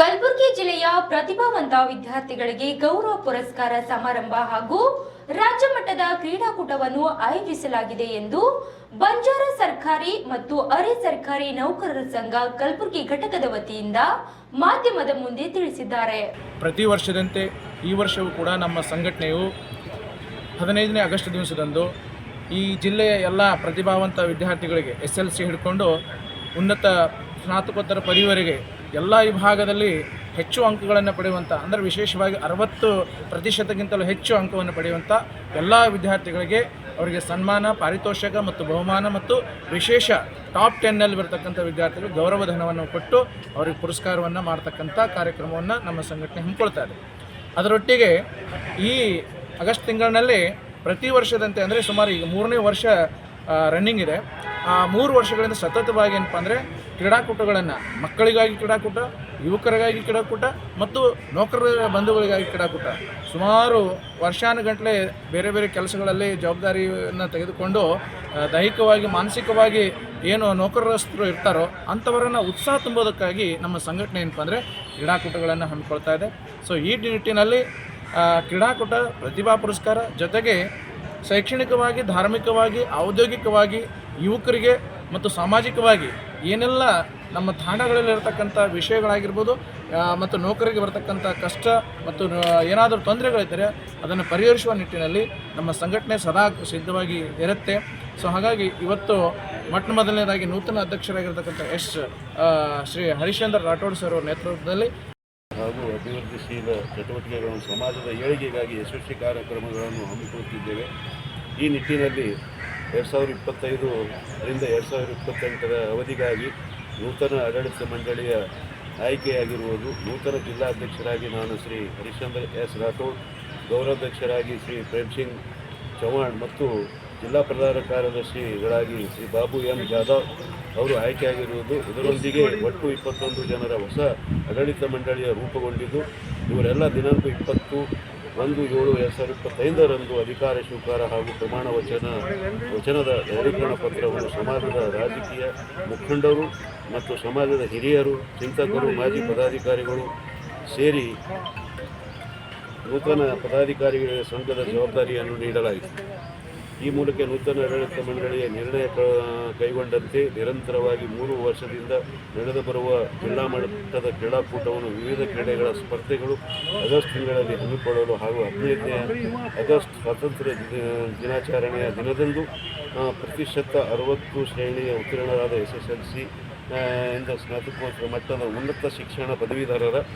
ಕಲಬುರಗಿ ಜಿಲ್ಲೆಯ ಪ್ರತಿಭಾವಂತ ವಿದ್ಯಾರ್ಥಿಗಳಿಗೆ ಗೌರವ ಪುರಸ್ಕಾರ ಸಮಾರಂಭ ಹಾಗೂ ರಾಜ್ಯ ಮಟ್ಟದ ಕ್ರೀಡಾಕೂಟವನ್ನು ಆಯೋಜಿಸಲಾಗಿದೆ ಎಂದು ಬಂಜಾರ ಸರ್ಕಾರಿ ಮತ್ತು ಅರೆ ಸರ್ಕಾರಿ ನೌಕರರ ಸಂಘ ಕಲಬುರಗಿ ಘಟಕದ ವತಿಯಿಂದ ಮಾಧ್ಯಮದ ಮುಂದೆ ತಿಳಿಸಿದ್ದಾರೆ. ಪ್ರತಿ ವರ್ಷದಂತೆ ಈ ವರ್ಷವೂ ಕೂಡ ನಮ್ಮ ಸಂಘಟನೆಯು ಹದಿನೈದನೇ ಆಗಸ್ಟ್ ದಿವಸದಂದು ಈ ಜಿಲ್ಲೆಯ ಎಲ್ಲ ಪ್ರತಿಭಾವಂತ ವಿದ್ಯಾರ್ಥಿಗಳಿಗೆ ಎಸ್ ಎಲ್ ಸಿ ಹಿಡ್ಕೊಂಡು ಉನ್ನತ ಸ್ನಾತಕೋತ್ತರ ಪದವಿವರೆಗೆ ಎಲ್ಲ ವಿಭಾಗದಲ್ಲಿ ಹೆಚ್ಚು ಅಂಕಗಳನ್ನು ಪಡೆಯುವಂಥ ಅಂದರೆ ವಿಶೇಷವಾಗಿ ಅರವತ್ತು ಪ್ರತಿಶತಕ್ಕಿಂತಲೂ ಹೆಚ್ಚು ಅಂಕವನ್ನು ಪಡೆಯುವಂಥ ಎಲ್ಲ ವಿದ್ಯಾರ್ಥಿಗಳಿಗೆ ಅವರಿಗೆ ಸನ್ಮಾನ, ಪಾರಿತೋಷಕ ಮತ್ತು ಬಹುಮಾನ ಮತ್ತು ವಿಶೇಷ ಟಾಪ್ ಟೆನ್ನಲ್ಲಿ ಬರ್ತಕ್ಕಂಥ ವಿದ್ಯಾರ್ಥಿಗಳು ಗೌರವಧನವನ್ನು ಕೊಟ್ಟು ಅವರಿಗೆ ಪುರಸ್ಕಾರವನ್ನು ಮಾಡ್ತಕ್ಕಂಥ ಕಾರ್ಯಕ್ರಮವನ್ನು ನಮ್ಮ ಸಂಘಟನೆ ಹಮ್ಮಿಕೊಳ್ತಾ ಇದೆ. ಅದರೊಟ್ಟಿಗೆ ಈ ಆಗಸ್ಟ್ ತಿಂಗಳಿನಲ್ಲಿ ಪ್ರತಿ ವರ್ಷದಂತೆ, ಅಂದರೆ ಸುಮಾರು ಈಗ ಮೂರನೇ ವರ್ಷ ರನ್ನಿಂಗ್ ಇದೆ. ಮೂರು ವರ್ಷಗಳಿಂದ ಸತತವಾಗಿ ಏನಪ್ಪ ಅಂದರೆ ಕ್ರೀಡಾಕೂಟಗಳನ್ನು ಮಕ್ಕಳಿಗಾಗಿ ಕ್ರೀಡಾಕೂಟ ಯುವಕರಿಗಾಗಿ ಕ್ರೀಡಾಕೂಟ ಮತ್ತು ನೌಕರರ ಬಂಧುಗಳಿಗಾಗಿ ಕ್ರೀಡಾಕೂಟ. ಸುಮಾರು ವರ್ಷಾನುಗಟ್ಟಲೆ ಬೇರೆ ಬೇರೆ ಕೆಲಸಗಳಲ್ಲಿ ಜವಾಬ್ದಾರಿಯನ್ನು ತೆಗೆದುಕೊಂಡು ದೈಹಿಕವಾಗಿ ಮಾನಸಿಕವಾಗಿ ಏನು ನೌಕರಸ್ಥರು ಇರ್ತಾರೋ ಅಂಥವರನ್ನು ಉತ್ಸಾಹ ತುಂಬೋದಕ್ಕಾಗಿ ನಮ್ಮ ಸಂಘಟನೆ ಏನಪ್ಪ ಅಂದರೆ ಕ್ರೀಡಾಕೂಟಗಳನ್ನು ಹಮ್ಮಿಕೊಳ್ತಾ ಇದೆ. ಸೊ ಈ ನಿಟ್ಟಿನಲ್ಲಿ ಆ, ಕ್ರೀಡಾಕೂಟ ಪ್ರತಿಭಾ ಪುರಸ್ಕಾರ ಜೊತೆಗೆ ಶೈಕ್ಷಣಿಕವಾಗಿ ಧಾರ್ಮಿಕವಾಗಿ ಔದ್ಯೋಗಿಕವಾಗಿ ಯುವಕರಿಗೆ ಮತ್ತು ಸಾಮಾಜಿಕವಾಗಿ ಏನೆಲ್ಲ ನಮ್ಮ ತಾಣಗಳಲ್ಲಿರ್ತಕ್ಕಂಥ ವಿಷಯಗಳಾಗಿರ್ಬೋದು ಮತ್ತು ನೌಕರಿಗೆ ಬರತಕ್ಕಂಥ ಕಷ್ಟ ಮತ್ತು ಏನಾದರೂ ತೊಂದರೆಗಳಿದ್ದರೆ ಅದನ್ನು ಪರಿಹರಿಸುವ ನಿಟ್ಟಿನಲ್ಲಿ ನಮ್ಮ ಸಂಘಟನೆ ಸದಾ ಸಿದ್ಧವಾಗಿ ಇರುತ್ತೆ. ಸೊ, ಹಾಗಾಗಿ ಇವತ್ತು ಮೊಟ್ಟ ಮೊದಲನೇದಾಗಿ ನೂತನ ಅಧ್ಯಕ್ಷರಾಗಿರ್ತಕ್ಕಂಥ ಎಸ್ ಶ್ರೀ ಹರಿಶ್ಚಂದ್ರ ರಾಠೋಡ್ ಸರ್ ಅವರ ನೇತೃತ್ವದಲ್ಲಿ ಹಾಗೂ ಅಭಿವೃದ್ಧಿಶೀಲ ಚಟುವಟಿಕೆಗಳನ್ನು, ಸಮಾಜದ ಏಳಿಗೆಗಾಗಿ ಯಶಸ್ವಿ ಕಾರ್ಯಕ್ರಮಗಳನ್ನು ಹಮ್ಮಿಕೊಳ್ಳುತ್ತಿದ್ದೇವೆ. ಈ ನಿಟ್ಟಿನಲ್ಲಿ ಎರಡು ಸಾವಿರದ ಇಪ್ಪತ್ತೈದರಿಂದ ಎರಡು ಸಾವಿರದ ಇಪ್ಪತ್ತೆಂಟರ ಅವಧಿಗಾಗಿ ನೂತನ ಆಡಳಿತ ಮಂಡಳಿಯ ಆಯ್ಕೆಯಾಗಿರುವುದು ನೂತನ ಜಿಲ್ಲಾಧ್ಯಕ್ಷರಾಗಿ ನಾನು ಶ್ರೀ ಹರಿಶ್ಚಂದ್ರ ಎಸ್ ರಾಠೋಡ್ ಗೌರವಾಧ್ಯಕ್ಷರಾಗಿ ಶ್ರೀ ಪ್ರೇಮ್ ಸಿಂಗ್ ಚೌಹಾಣ್ ಮತ್ತು ಜಿಲ್ಲಾ ಪ್ರಧಾನ ಕಾರ್ಯದರ್ಶಿಗಳಾಗಿ ಶ್ರೀ ಬಾಬು ಎಂ ಜಾಧವ್ ಅವರು ಆಯ್ಕೆಯಾಗಿರುವುದು. ಇದರೊಂದಿಗೆ ಒಟ್ಟು ಇಪ್ಪತ್ತೊಂದು ಜನರ ಹೊಸ ಆಡಳಿತ ಮಂಡಳಿಯ ರೂಪುಗೊಂಡಿದ್ದು, ಇವರೆಲ್ಲ ದಿನಾಂಕ ಇಪ್ಪತ್ತು ಒಂದು ಏಳು ಎರಡು ಸಾವಿರದ ಇಪ್ಪತ್ತೈದರಂದು ಅಧಿಕಾರ ಸ್ವೀಕಾರ ಹಾಗೂ ಪ್ರಮಾಣ ವಚನ, ವಚನದ ದೃಢೀಕರಣ ಪತ್ರವನ್ನು ಸಮಾಜದ ರಾಜಕೀಯ ಮುಖಂಡರು ಮತ್ತು ಸಮಾಜದ ಹಿರಿಯರು, ಚಿಂತಕರು, ಮಾಜಿ ಪದಾಧಿಕಾರಿಗಳು ಸೇರಿ ನೂತನ ಪದಾಧಿಕಾರಿಗಳ ಸಂಘದ ಜವಾಬ್ದಾರಿಯನ್ನು ನೀಡಲಾಯಿತು. ಈ ಮೂಲಕ ನೂತನ ಆಡಳಿತ ಮಂಡಳಿಯ ನಿರ್ಣಯ ಕೈಗೊಂಡಂತೆ ನಿರಂತರವಾಗಿ ಮೂರು ವರ್ಷದಿಂದ ನಡೆದು ಬರುವ ಜಿಲ್ಲಾ ಮಟ್ಟದ ಕ್ರೀಡಾಕೂಟವನ್ನು ವಿವಿಧ ಕ್ರೀಡೆಗಳ ಸ್ಪರ್ಧೆಗಳು ಆಗಸ್ಟ್ ತಿಂಗಳಲ್ಲಿ ಹಮ್ಮಿಕೊಳ್ಳಲು ಹಾಗೂ ಹದಿನೈದನೇ ಆಗಸ್ಟ್ ಸ್ವಾತಂತ್ರ್ಯ ದಿನ- ದಿನಾಚರಣೆಯ ದಿನದಂದು ಪ್ರತಿಶತ ಅರವತ್ತು ಶ್ರೇಣಿಯ ಉತ್ತೀರ್ಣರಾದ ಎಸ್ ಎಸ್ ಎಲ್ ಸಿ ಇಂದ ಸ್ನಾತಕೋತ್ತರ ಮಟ್ಟದ ಉನ್ನತ ಶಿಕ್ಷಣ ಪದವೀಧರರ